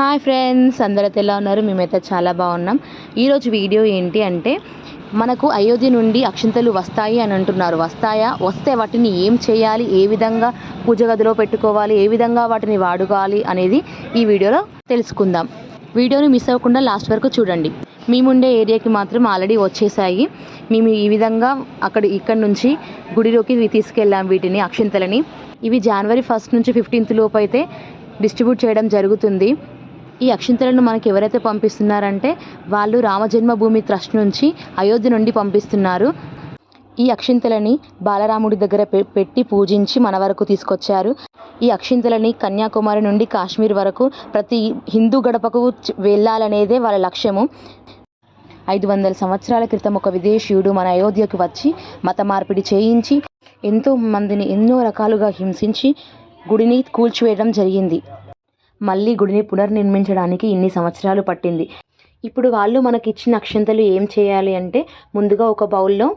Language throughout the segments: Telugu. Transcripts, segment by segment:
హాయ్ ఫ్రెండ్స్ అందరైతే ఎలా ఉన్నారు? మేమైతే చాలా బాగున్నాం. ఈరోజు వీడియో ఏంటి అంటే మనకు అయోధ్య నుండి అక్షింతలు వస్తాయి అని అంటున్నారు. వస్తాయా? వస్తే వాటిని ఏం చేయాలి? ఏ విధంగా పూజ గదిలో పెట్టుకోవాలి? ఏ విధంగా వాటిని వాడుకోవాలి అనేది ఈ వీడియోలో తెలుసుకుందాం. వీడియోని మిస్ అవ్వకుండా లాస్ట్ వరకు చూడండి. మేముండే ఏరియాకి మాత్రం ఆల్రెడీ వచ్చేసాయి. మేము ఈ విధంగా అక్కడ ఇక్కడ నుంచి గుడిలోకి తీసుకెళ్ళాం వీటిని అక్షింతలని. ఇవి జనవరి ఫస్ట్ నుంచి ఫిఫ్టీన్త్ లోపు అయితే డిస్ట్రిబ్యూట్ చేయడం జరుగుతుంది. ఈ అక్షింతలను మనకి ఎవరైతే పంపిస్తున్నారంటే వాళ్ళు రామజన్మభూమి ట్రస్ట్ నుంచి అయోధ్య నుండి పంపిస్తున్నారు. ఈ అక్షింతలని బాలరాముడి దగ్గర పె- పెట్టి పూజించి మన వరకు తీసుకొచ్చారు. ఈ అక్షింతలని కన్యాకుమారి నుండి కాశ్మీర్ వరకు ప్రతి హిందూ గడపకు వెళ్ళాలనేదే వాళ్ళ లక్ష్యము. ఐదు వందల సంవత్సరాల క్రితం ఒక విదేశీయుడు మన అయోధ్యకు వచ్చి మత మార్పిడి చేయించి ఎంతో మందిని ఎన్నో రకాలుగా హింసించి గుడిని కూల్చివేయడం జరిగింది. మళ్ళీ గుడిని పునర్నిర్మించడానికి ఇన్ని సంవత్సరాలు పట్టింది. ఇప్పుడు వాళ్ళు మనకి ఇచ్చిన అక్షంతలు ఏం చేయాలి అంటే ముందుగా ఒక బౌల్లో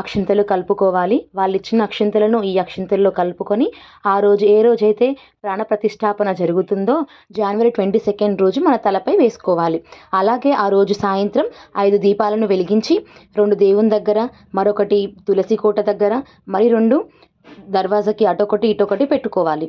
అక్షంతలు కలుపుకోవాలి. వాళ్ళు ఇచ్చిన అక్షంతలను ఈ అక్షంతల్లో కలుపుకొని ఆ రోజు ఏ రోజైతే ప్రాణప్రతిష్టాపన జరుగుతుందో జనవరి ట్వంటీ సెకండ్ రోజు మన తలపై వేసుకోవాలి. అలాగే ఆ రోజు సాయంత్రం ఐదు దీపాలను వెలిగించి రెండు దేవుని దగ్గర మరొకటి తులసి కోట దగ్గర మరి రెండు దర్వాజాకి అటొకటి ఇటొకటి పెట్టుకోవాలి.